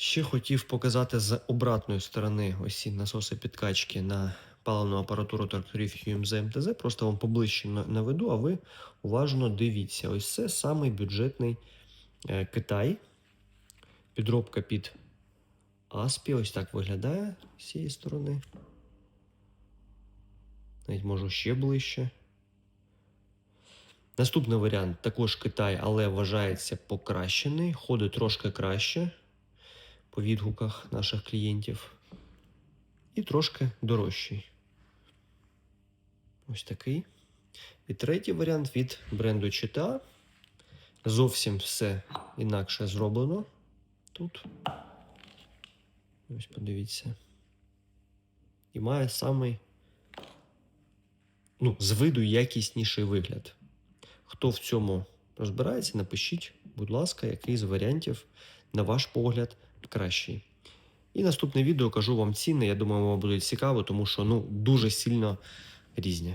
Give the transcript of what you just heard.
Ще хотів показати з обратної сторони ось ці насоси підкачки на паливну апаратуру тракторів UMZ МТЗ. Просто вам поближче наведу, а ви уважно дивіться. Ось це самий бюджетний е, Китай. Підробка під Аспі. Ось так виглядає з цієї сторони. Навіть можу ще ближче. Наступний варіант також Китай, але вважається покращений. Ходить трошки краще по відгуках наших клієнтів. І трошки дорожчий. Ось такий. І третій варіант від бренду Чита. Зовсім все інакше зроблено тут. Ось подивіться. І має самий, ну, з виду якісніший вигляд. Хто в цьому розбирається, напишіть, будь ласка, який з варіантів, на ваш погляд, кращий. І наступне відео кажу вам ціни. Я думаю, вам буде цікаво, тому що ну, дуже сильно різні.